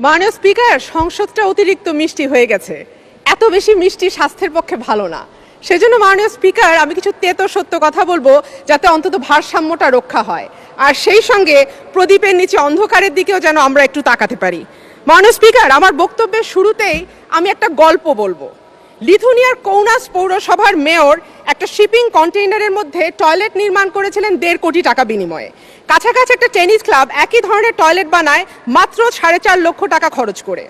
মাননীয় স্পিকার, সংসদটা অতিরিক্ত মিষ্টি হয়ে গেছে। এত বেশি মিষ্টি স্বাস্থ্যের পক্ষে ভালো না। সেজন্য মাননীয় স্পিকার, আমি কিছু তেতো সত্য কথা বলব যাতে অন্তত ভারসাম্যটা রক্ষা হয়। আর সেই সঙ্গে প্রদীপের নিচে অন্ধকারের দিকেও যেন আমরা একটু তাকাতে পারি। মাননীয় স্পিকার, আমার বক্তব্যের শুরুতেই আমি একটা গল্প বলব। লিথুনিয়ার কৌনাস পৌরসভার মেয়র একটা শিপিং কন্টেইনারের মধ্যে টয়লেট নির্মাণ করেছিলেন দেড় কোটি টাকা বিনিময়ে। কাছাকাছি একটা টেনিস ক্লাব একই ধরনের টয়লেট বানায় মাত্র সাড়ে চার লক্ষ টাকা খরচ করে।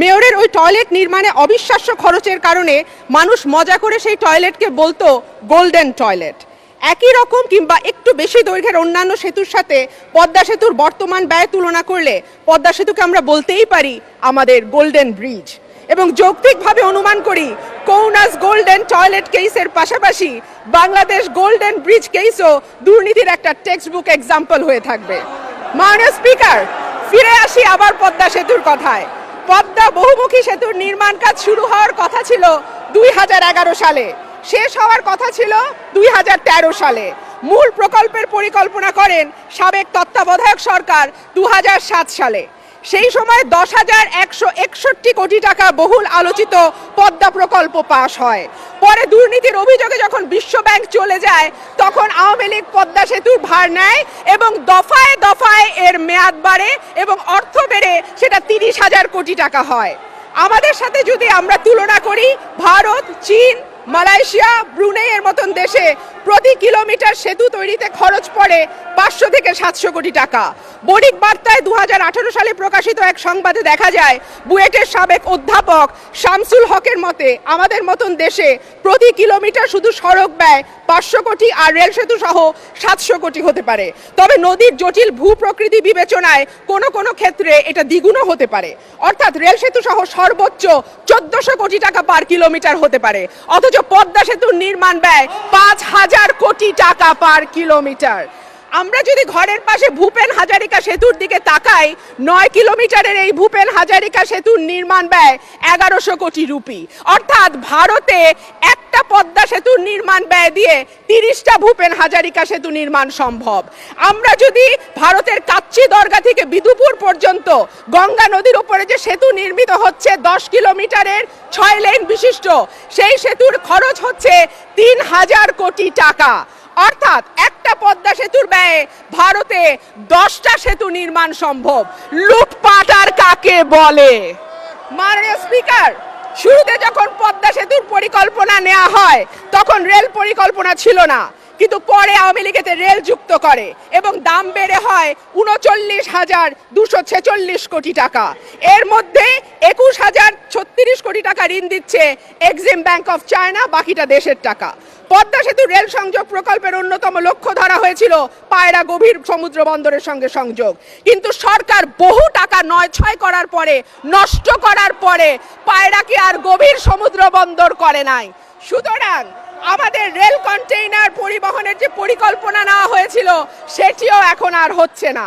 মেয়রের ওই টয়লেট নির্মাণে অবিশ্বাস্য খরচের কারণে মানুষ মজা করে সেই টয়লেটকে বলতো গোল্ডেন টয়লেট। একই রকম কিংবা একটু বেশি দৈর্ঘ্যের অন্যান্য সেতুর সাথে পদ্মা সেতুর বর্তমান ব্যয় তুলনা করলে পদ্মা সেতুকে আমরা বলতেই পারি আমাদের গোল্ডেন ব্রিজ। এবং যৌক্তিকভাবে অনুমান করি, কৌনাস গোল্ডেন টয়লেট কেসের পাশাপাশি বাংলাদেশ গোল্ডেন ব্রিজ কেসও দুর্নীতির একটা টেক্সট বুক এক্সাম্পল হয়ে থাকবে। মাননীয় স্পিকার, ফিরে আসি আবার পদ্মা সেতুর কথায়। পদ্মা বহুমুখী সেতুর নির্মাণ কাজ শুরু হওয়ার কথা ছিল দুই হাজার এগারো সালে। শেষ হওয়ার কথা ছিল দুই হাজার তেরো সালে। মূল প্রকল্পের পরিকল্পনা করেন সাবেক তত্ত্বাবধায়ক সরকার দু সালে। সেই সময় দশ হাজার একশো একষট্টি কোটি টাকা বহুল আলোচিত পদ্মা প্রকল্প পাশ হয়। পরে দুর্নীতির অভিযোগে যখন বিশ্ব ব্যাংক চলে যায়, তখন আওয়ামী লীগ পদ্মা সেতুর ভার নেয় এবং দফায় দফায় এর মেয়াদ বাড়ে এবং অর্থ বেড়ে সেটা তিরিশ হাজার কোটি টাকা হয়। আমাদের সাথে যদি আমরা তুলনা করি, ভারত, চীন মালয়েশিয়া ব্রুনেইয়ের মতন দেশে প্রতি কিলোমিটার সেতু তৈরিতে খরচ পড়ে পাঁচশো থেকে সাতশো কোটি টাকা। বণিক বার্তায় দুহাজার আঠারো সালে প্রকাশিত এক সংবাদে দেখা যায়, বুয়েটের সাবেক অধ্যাপক শামসুল হকের মতে, আমাদের মতন দেশে প্রতি কিলোমিটার শুধু সড়ক ব্যয় পাঁচশো কোটি আর রেল সেতু সহ সাতশো কোটি হতে পারে। তবে নদীর জটিল ভূ প্রকৃতি বিবেচনায় কোনো কোনো ক্ষেত্রে এটা দ্বিগুণও হতে পারে। অর্থাৎ রেল সেতু সহ সর্বোচ্চ চোদ্দশো কোটি টাকা পার কিলোমিটার হতে পারে। অথচ পদ্মা সেতুর নির্মাণ ব্যয় পাঁচ হাজার কোটি টাকা পার কিলোমিটার। আমরা যদি ঘরের পাশে ভূপেন হাজারিকা সেতুর দিকে তাকাই, নয় কিলোমিটারের এই ভূপেন হাজারিকা সেতুর নির্মাণ ব্যয় এগারোশো কোটি রুপি। অর্থাৎ ভারতে একটা পদ্মা সেতুর নির্মাণ ব্যয় দিয়ে তিরিশটা ভূপেন হাজারিকা সেতু নির্মাণ সম্ভব। আমরা যদি ভারতের কাচ্চি দরগা থেকে বিদুপুর পর্যন্ত গঙ্গা নদীর উপরে যে সেতু নির্মিত হচ্ছে, দশ কিলোমিটারের ছয় লেন বিশিষ্ট, সেই সেতুর খরচ হচ্ছে তিন হাজার কোটি টাকা। অর্থাৎ একটা পদ্মা সেতুর ব্যয়ে ভারতে দশটা সেতু নির্মাণ সম্ভব। লুটপাট আর কাকে বলে? মাননীয় স্পিকার, শুরুতে যখন পদ্মা সেতুর পরিকল্পনা নেওয়া হয়, তখন রেল পরিকল্পনা ছিল না। কিন্তু পরে আওয়ামী লীগেতে রেল যুক্ত করে এবং দাম বেড়ে হয় উনচল্লিশ হাজার দুশো ছেচল্লিশ কোটি টাকা। এর মধ্যে একুশ হাজার ছত্রিশ কোটি টাকা ঋণ দিচ্ছে এক্সিম ব্যাংক অফ চায়না বাকিটা দেশের টাকা। পদ্মা সেতু রেল সংযোগ প্রকল্পের অন্যতম লক্ষ্য ধরা হয়েছিল পায়রা গভীর সমুদ্র বন্দরের সঙ্গে সংযোগ। কিন্তু সরকার বহু টাকা নয় ছয় করার পরে, নষ্ট করার পরে পায়রাকে আর গভীর সমুদ্র বন্দর করে নাই। সুতরাং আমাদের রেল কন্টেইনার পরিবহনের যে পরিকল্পনা নেওয়া হয়েছিল, সেটিও এখন আর হচ্ছে না।